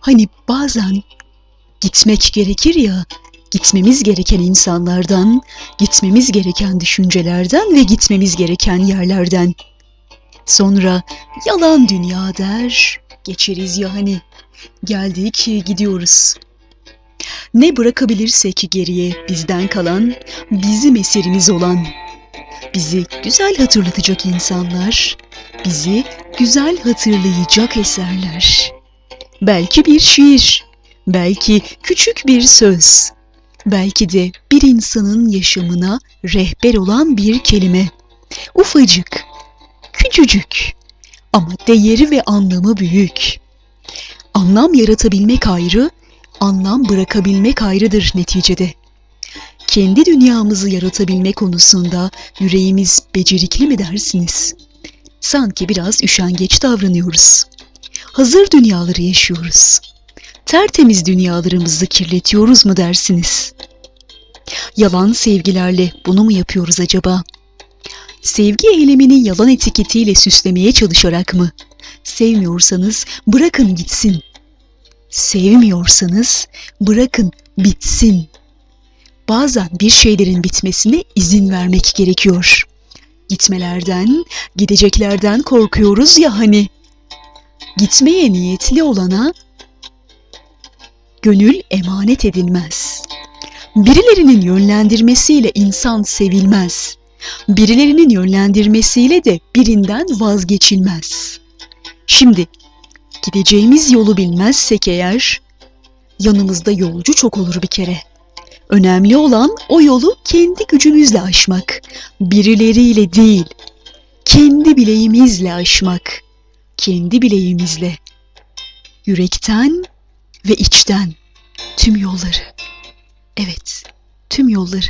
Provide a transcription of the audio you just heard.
Hani bazen gitmek gerekir ya, gitmemiz gereken insanlardan, gitmemiz gereken düşüncelerden ve gitmemiz gereken yerlerden. Sonra yalan dünya der, geçeriz ya hani. Geldik gidiyoruz. Ne bırakabilirsek geriye bizden kalan, bizim eserimiz olan. Bizi güzel hatırlatacak insanlar, bizi güzel hatırlayacak eserler. Belki bir şiir, belki küçük bir söz, belki de bir insanın yaşamına rehber olan bir kelime. Ufacık, küçücük ama değeri ve anlamı büyük. Anlam yaratabilmek ayrı, anlam bırakabilmek ayrıdır neticede. Kendi dünyamızı yaratabilme konusunda yüreğimiz becerikli mi dersiniz? Sanki biraz üşengeç davranıyoruz. Hazır dünyaları yaşıyoruz. Tertemiz dünyalarımızı kirletiyoruz mu dersiniz? Yalan sevgilerle bunu mu yapıyoruz acaba? Sevgi eylemini yalan etiketiyle süslemeye çalışarak mı? Sevmiyorsanız bırakın gitsin. Sevmiyorsanız bırakın bitsin. Bazen bir şeylerin bitmesine izin vermek gerekiyor. Gitmelerden, gideceklerden korkuyoruz ya hani. Gitmeye niyetli olana gönül emanet edilmez. Birilerinin yönlendirmesiyle insan sevilmez. Birilerinin yönlendirmesiyle de birinden vazgeçilmez. Şimdi gideceğimiz yolu bilmezsek eğer yanımızda yolcu çok olur bir kere. Önemli olan o yolu kendi gücümüzle aşmak. Birileriyle değil, kendi bileğimizle aşmak. Kendi bileğimizle. Yürekten ve içten tüm yolları. Evet, tüm yolları.